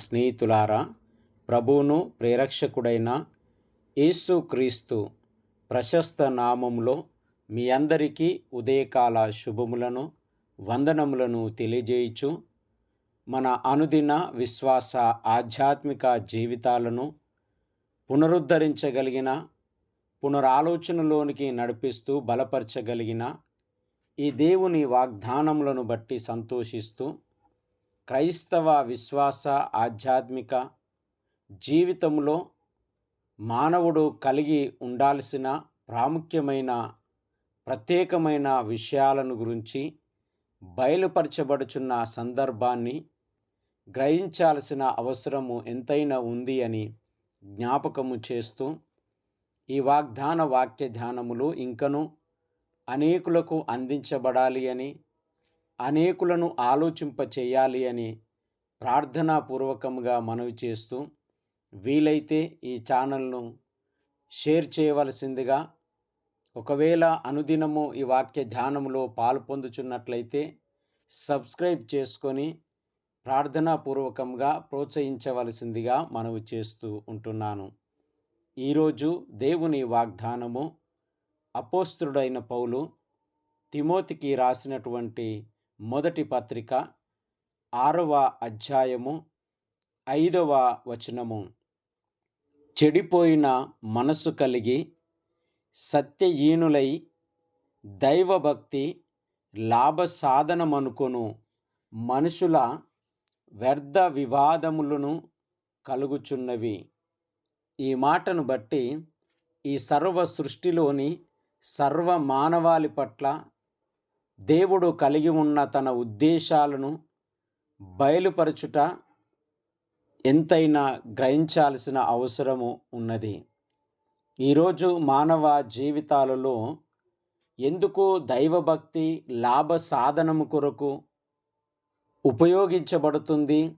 స్నేహితులారా ప్రభువును ప్రేరక్షకుడైన యేసుక్రీస్తు ప్రశస్త నామములో మీ అందరికీ ఉదయకాల శుభములను వందనములను తెలియజేయచు మన అనుదిన విశ్వాస ఆధ్యాత్మిక జీవితాలను పునరుద్ధరించగలిగిన పునరాలోచనలోనికి నడిపిస్తూ బలపరచగలిగిన ఈ దేవుని వాగ్దానములను బట్టి సంతోషిస్తూ క్రైస్తవ విశ్వాస ఆధ్యాత్మిక జీవితంలో మానవుడు కలిగి ఉండాల్సిన ప్రాముఖ్యమైన ప్రత్యేకమైన విషయాలను గురించి బయలుపరచబడుచున్న సందర్భాన్ని గ్రహించాల్సిన అవసరము ఎంతైనా ఉంది అని జ్ఞాపకము చేస్తూ ఈ వాగ్దాన వాక్య ధ్యానములు ఇంకను అనేకులకు అందించబడాలి అని అనేకులను ఆలోచింప చేయాలి అని ప్రార్థనాపూర్వకంగా మనవి చేస్తూ వీలైతే ఈ ఛానల్ను షేర్ చేయవలసిందిగా ఒకవేళ అనుదినము ఈ వాక్య ధ్యానములో పాల్పొందుచున్నట్లయితే సబ్స్క్రైబ్ చేసుకొని ప్రార్థనాపూర్వకంగా ప్రోత్సహించవలసిందిగా మనవి చేస్తూ ఉంటున్నాను. ఈరోజు దేవుని వాగ్దానము అపోస్తుడైన పౌలు తిమోతికి రాసినటువంటి మొదటి పత్రిక ఆరవ అధ్యాయము ఐదవ వచనము. చెడిపోయిన మనసు కలిగి సత్యహీనులై దైవభక్తి లాభ సాధనమనుకొను మనుషుల వ్యర్థ వివాదములను కలుగుచున్నవి. ఈ మాటను బట్టి ఈ సర్వ సృష్టిలోని సర్వ మానవాళి పట్ల దేవుడు కలిగి ఉన్న తన ఉద్దేశాలను బయలుపరచుట ఎంతైనా గ్రహించాల్సిన అవసరము ఉన్నది. ఈరోజు మానవ జీవితాలలో ఎందుకు దైవభక్తి లాభ సాధనము కొరకు ఉపయోగించబడుతుంది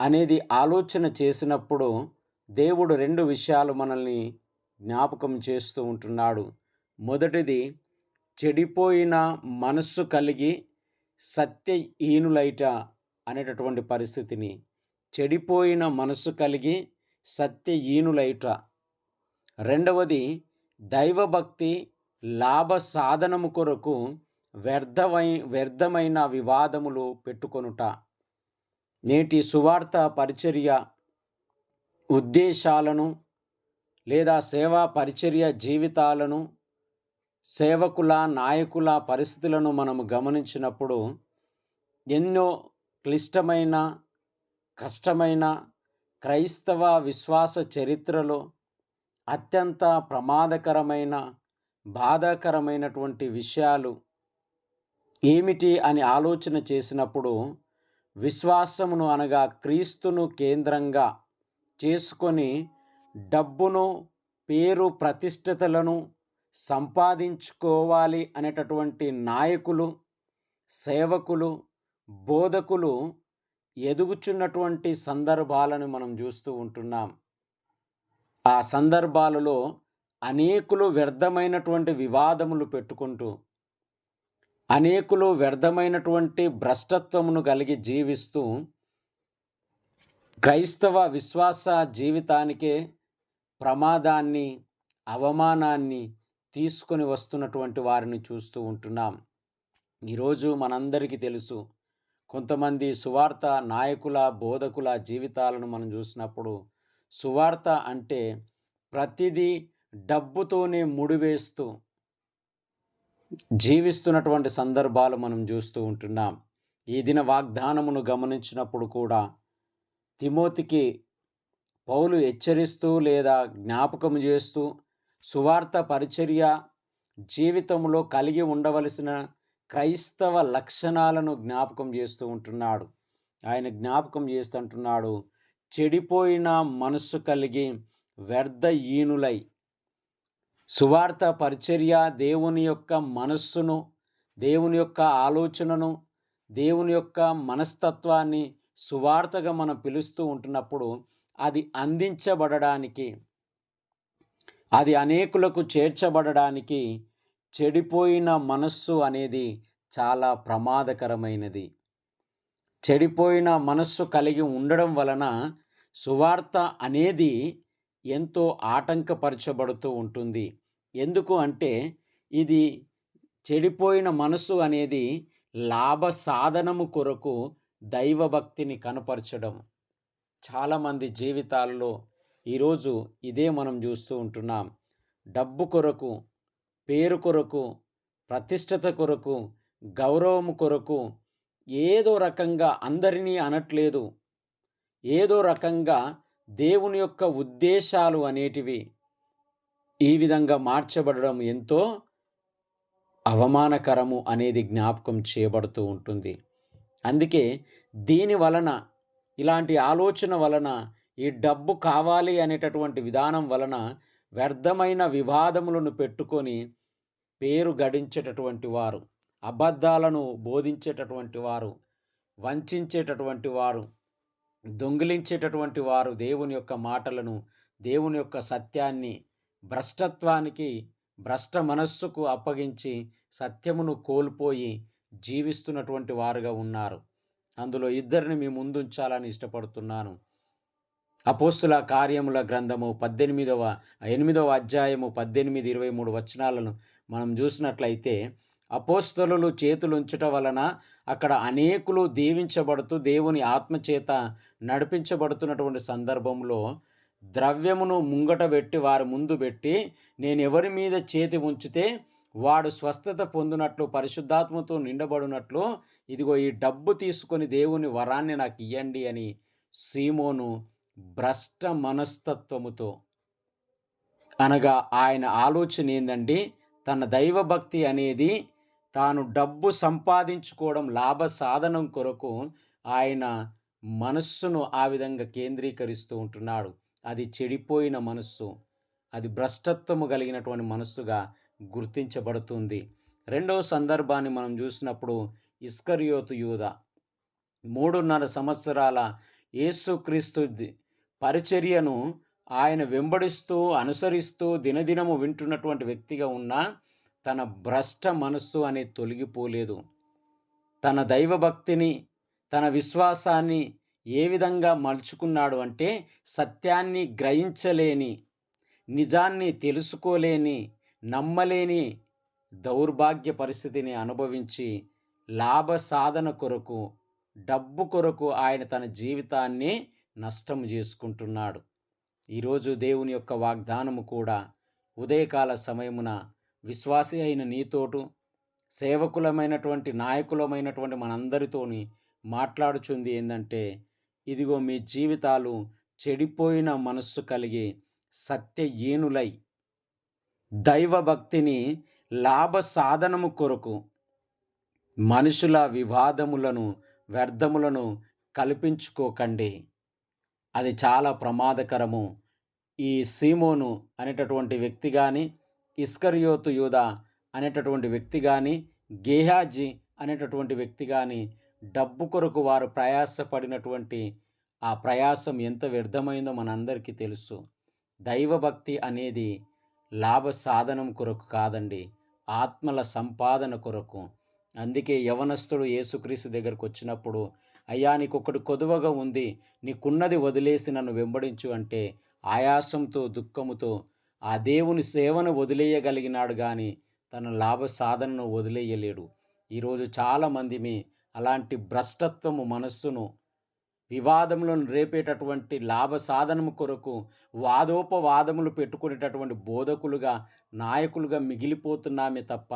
అనేది ఆలోచన చేసినప్పుడు దేవుడు రెండు విషయాలు మనల్ని జ్ఞాపకం చేస్తూ ఉంటున్నాడు. మొదటిది చెడిపోయిన మనస్సు కలిగి సత్యహీనులైట అనేటటువంటి పరిస్థితిని. చెడిపోయిన మనస్సు కలిగి సత్యహీనులైట. రెండవది దైవభక్తి లాభ సాధనము కొరకు వ్యర్థమై వ్యర్థమైన వివాదములు పెట్టుకొనుట. నేటి సువార్త పరిచర్య ఉద్దేశాలను లేదా సేవా పరిచర్య జీవితాలను సేవకుల నాయకుల పరిస్థితులను మనం గమనించినప్పుడు ఎన్నో క్లిష్టమైన కష్టమైన క్రైస్తవ విశ్వాస చరిత్రలో అత్యంత ప్రమాదకరమైన బాధాకరమైనటువంటి విషయాలు ఏమిటి అని ఆలోచన చేసినప్పుడు విశ్వాసమును అనగా క్రీస్తును కేంద్రంగా చేసుకొని డబ్బును పేరు ప్రతిష్టతలను సంపాదించుకోవాలి అనేటటువంటి నాయకులు సేవకులు బోధకులు ఎదుగుచున్నటువంటి సందర్భాలను మనం చూస్తూ ఉంటున్నాం. ఆ సందర్భాలలో అనేకులు వ్యర్థమైనటువంటి వివాదములు పెట్టుకుంటూ అనేకులు వ్యర్థమైనటువంటి భ్రష్టత్వమును కలిగి జీవిస్తూ క్రైస్తవ విశ్వాస జీవితానికే ప్రమాదాన్ని అవమానాన్ని తీసుకొని వస్తున్నటువంటి వారిని చూస్తూ ఉంటున్నాం. ఈరోజు మనందరికీ తెలుసు కొంతమంది సువార్త నాయకుల బోధకుల జీవితాలను మనం చూసినప్పుడు సువార్త అంటే ప్రతిదీ డబ్బుతోనే ముడివేస్తూ జీవిస్తున్నటువంటి సందర్భాలు మనం చూస్తూ ఉంటున్నాం. ఈ దిన వాగ్దానమును గమనించినప్పుడు కూడా తిమోతికి పౌలు హెచ్చరిస్తూ లేదా జ్ఞాపకం చేస్తూ సువార్త పరిచర్య జీవితంలో కలిగి ఉండవలసిన క్రైస్తవ లక్షణాలను జ్ఞాపకం చేస్తూ ఉంటున్నాడు. ఆయన జ్ఞాపకం చేస్తుంటున్నాడు చెడిపోయిన మనస్సు కలిగి వ్యర్థ ఈనులై. సువార్త పరిచర్య దేవుని యొక్క మనస్సును దేవుని యొక్క ఆలోచనను దేవుని యొక్క మనస్తత్వాన్ని సువార్తగా మనం పిలుస్తూ ఉంటున్నప్పుడు అది అందించబడడానికి అది అనేకులకు చేర్చబడడానికి చెడిపోయిన మనస్సు అనేది చాలా ప్రమాదకరమైనది. చెడిపోయిన మనస్సు కలిగి ఉండడం వలన సువార్త అనేది ఎంతో ఆటంకపరచబడుతూ ఉంటుంది. ఎందుకు అంటే ఇది చెడిపోయిన మనస్సు అనేది లాభ సాధనము కొరకు దైవభక్తిని కనపరచడం. చాలామంది జీవితాల్లో ఈరోజు ఇదే మనం చూస్తూ ఉంటున్నాం. డబ్బు కొరకు పేరు కొరకు ప్రతిష్టత కొరకు గౌరవము కొరకు ఏదో రకంగా అందరినీ అనట్లేదు. ఏదో రకంగా దేవుని యొక్క ఉద్దేశాలు అనేటివి ఈ విధంగా మార్చబడడం ఎంతో అవమానకరము అనేది జ్ఞాపకం చేయబడుతూ ఉంటుంది. అందుకే దీని వలన ఇలాంటి ఆలోచన వలన ఈ డబ్బు కావాలి అనేటటువంటి విధానం వలన వ్యర్థమైన వివాదములను పెట్టుకొని పేరు గడించేటటువంటి వారు అబద్ధాలను బోధించేటటువంటి వారు వంచేటటువంటి వారు దొంగిలించేటటువంటి వారు దేవుని యొక్క మాటలను దేవుని యొక్క సత్యాన్ని భ్రష్టత్వానికి భ్రష్ట మనస్సుకు అప్పగించి సత్యమును కోల్పోయి జీవిస్తున్నటువంటి వారుగా ఉన్నారు. అందులో ఇద్దరిని మీ ముందుంచాలని ఇష్టపడుతున్నాను. అపోస్తుల కార్యముల గ్రంథము పద్దెనిమిదవ ఎనిమిదవ అధ్యాయము పద్దెనిమిది ఇరవై మూడు వచనాలను మనం చూసినట్లయితే అపోస్తలు చేతులుంచుట వలన అక్కడ అనేకులు దీవించబడుతూ దేవుని ఆత్మచేత నడిపించబడుతున్నటువంటి సందర్భంలో ద్రవ్యమును ముంగట పెట్టి వారి ముందు పెట్టి నేను ఎవరి మీద చేతి ఉంచితే వాడు స్వస్థత పొందినట్లు పరిశుద్ధాత్మతో నిండబడినట్లు ఇదిగో ఈ డబ్బు తీసుకొని దేవుని వరాన్ని నాకు ఇయ్యండి అని సీమోను భ్రష్ట మనస్తత్వముతో అనగా ఆయన ఆలోచన ఏందండి తన దైవభక్తి అనేది తాను డబ్బు సంపాదించుకోవడం లాభ సాధనం కొరకు ఆయన మనస్సును ఆ విధంగా కేంద్రీకరిస్తూ ఉంటున్నాడు. అది చెడిపోయిన మనస్సు అది భ్రష్టత్వము కలిగినటువంటి మనస్సుగా గుర్తించబడుతుంది. రెండవ సందర్భాన్ని మనం చూసినప్పుడు ఇస్కరియోతు యూద మూడున్నర సంవత్సరాల యేసుక్రీస్తు పరిచర్యను ఆయన వెంబడిస్తూ అనుసరిస్తూ దినదినము వింటున్నటువంటి వ్యక్తిగా ఉన్న తన భ్రష్ట మనస్సు అనేది తొలగిపోలేదు. తన దైవభక్తిని తన విశ్వాసాన్ని ఏ విధంగా మలుచుకున్నాడు అంటే సత్యాన్ని గ్రహించలేని నిజాన్ని తెలుసుకోలేని నమ్మలేని దౌర్భాగ్య పరిస్థితిని అనుభవించి లాభ సాధన కొరకు డబ్బు కొరకు ఆయన తన జీవితాన్ని నష్టం చేసుకుంటున్నాడు. ఈరోజు దేవుని యొక్క వాగ్దానము కూడా ఉదయకాల సమయమున విశ్వాసి అయిన నీతోటు సేవకులమైనటువంటి నాయకులమైనటువంటి మనందరితోని మాట్లాడుచుంది ఏంటంటే ఇదిగో మీ జీవితాలు చెడిపోయిన మనస్సు కలిగి సత్యహీనులై దైవభక్తిని లాభ సాధనము కొరకు మనుషుల వివాదములను వ్యర్థములను కల్పించుకోకండి. అది చాలా ప్రమాదకరము. ఈ సీమోను అనేటటువంటి వ్యక్తి కానీ ఇస్కరియోతు యూద అనేటటువంటి వ్యక్తి కానీ గేహాజీ అనేటటువంటి వ్యక్తి కానీ డబ్బు కొరకు వారు ప్రయాసపడినటువంటి ఆ ప్రయాసం ఎంత వ్యర్థమైందో మనందరికీ తెలుసు. దైవభక్తి అనేది లాభ సాధనం కొరకు కాదండి ఆత్మల సంపాదన కొరకు. అందుకే యవనస్తుడు యేసుక్రీస్తు దగ్గరకు వచ్చినప్పుడు అయ్యా నీకొకటి కొదువగా ఉంది. నీకున్నది వదిలేసి నన్ను వెంబడించు అంటే ఆయాసంతో దుఃఖముతో ఆ దేవుని సేవను వదిలేయగలిగినాడు కానీ తన లాభ సాధనను వదిలేయలేడు. ఈరోజు చాలామంది మీ అలాంటి భ్రష్టత్వము మనస్సును వివాదములను రేపేటటువంటి లాభ సాధనము కొరకు వాదోపవాదములు పెట్టుకునేటటువంటి బోధకులుగా నాయకులుగా మిగిలిపోతున్నామే తప్ప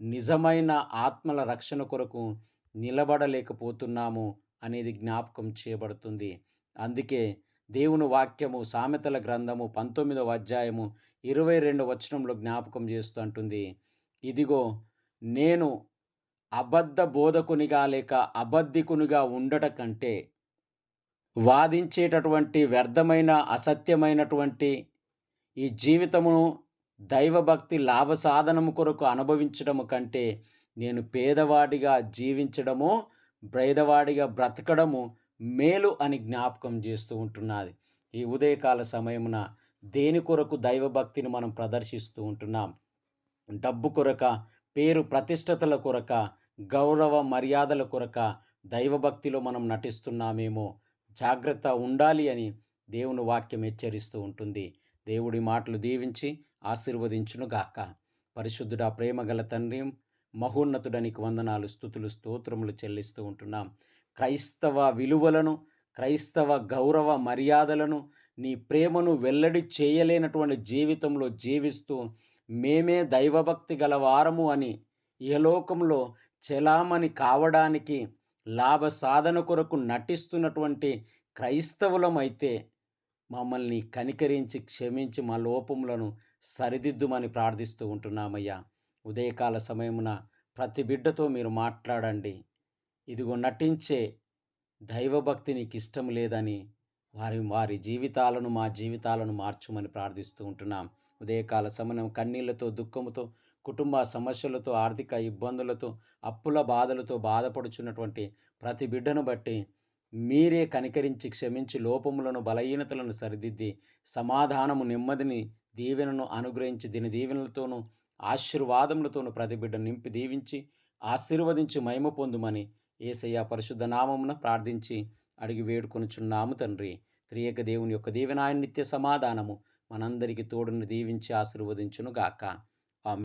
నిజమైన ఆత్మల రక్షణ కొరకు నిలబడలేకపోతున్నాము అనేది జ్ఞాపకం చేయబడుతుంది. అందుకే దేవుని వాక్యము సామెతల గ్రంథము పంతొమ్మిదవ అధ్యాయము ఇరవై రెండు వచనంలో జ్ఞాపకం చేస్తూ అంటుంది. ఇదిగో నేను అబద్ధ బోధకునిగా లేక అబద్ధికునిగా ఉండట కంటే వాదించేటటువంటి వ్యర్థమైన అసత్యమైనటువంటి ఈ జీవితమును దైవభక్తి లాభ సాధనము కొరకు అనుభవించడము కంటే నేను పేదవాడిగా జీవించడము పేదవాడిగా బ్రతకడము మేలు అని జ్ఞాపకం చేస్తూ ఉంటున్నది. ఈ ఉదయకాల సమయమున దేని కొరకు దైవభక్తిని మనం ప్రదర్శిస్తూ ఉంటున్నాం? డబ్బు కొరక పేరు ప్రతిష్టతల కొరక గౌరవ మర్యాదల కొరక దైవభక్తిలో మనం నటిస్తున్నామేమో జాగ్రత్త ఉండాలి అని దేవుని వాక్యం హెచ్చరిస్తూ ఉంటుంది. దేవుడి మాటలు దీవించి ఆశీర్వదించునుగాక. పరిశుద్ధుడా ప్రేమ గల తండ్రి మహోన్నతుడానికి వందనాలు స్థుతులు స్తోత్రములు చెల్లిస్తూ ఉంటున్నాం. క్రైస్తవ విలువలను క్రైస్తవ గౌరవ మర్యాదలను నీ ప్రేమను వెల్లడి చేయలేనటువంటి జీవితంలో జీవిస్తూ మేమే దైవభక్తి గలవారము అని ఇహలోకంలో చెలామణి కావడానికి లాభ సాధన కొరకు నటిస్తున్నటువంటి క్రైస్తవులమైతే మమ్మల్ని కనికరించి క్షమించి మా లోపములను సరిదిద్దుమని ప్రార్థిస్తూ ఉంటున్నామయ్యా. ఉదయకాల సమయమున ప్రతి బిడ్డతో మీరు మాట్లాడండి. ఇదిగో నటించే దైవభక్తి నీకు ఇష్టం లేదని వారి వారి జీవితాలను మా జీవితాలను మార్చుమని ప్రార్థిస్తూ ఉంటున్నాం. ఉదయకాల సమయం కన్నీళ్ళతో దుఃఖముతో కుటుంబ సమస్యలతో ఆర్థిక ఇబ్బందులతో అప్పుల బాధలతో బాధపడుచున్నటువంటి ప్రతి బిడ్డను బట్టి మీరే కనికరించి క్షమించి లోపములను బలహీనతలను సరిదిద్ది సమాధానము నెమ్మదిని దీవెనను అనుగ్రహించి దీని దీవెనలతోనూ ఆశీర్వాదములతోను ప్రతి బిడ్డ నింపి దీవించి ఆశీర్వదించి మహిమ పొందుమని ఏసయ్య పరిశుద్ధ నామమున ప్రార్థించి అడిగి వేడుకొనుచున్నాము తండ్రి. త్రియక దేవుని యొక్క దీవెన నిత్య సమాధానము. మనందరికీ తోడుని దీవించి ఆశీర్వదించును గాక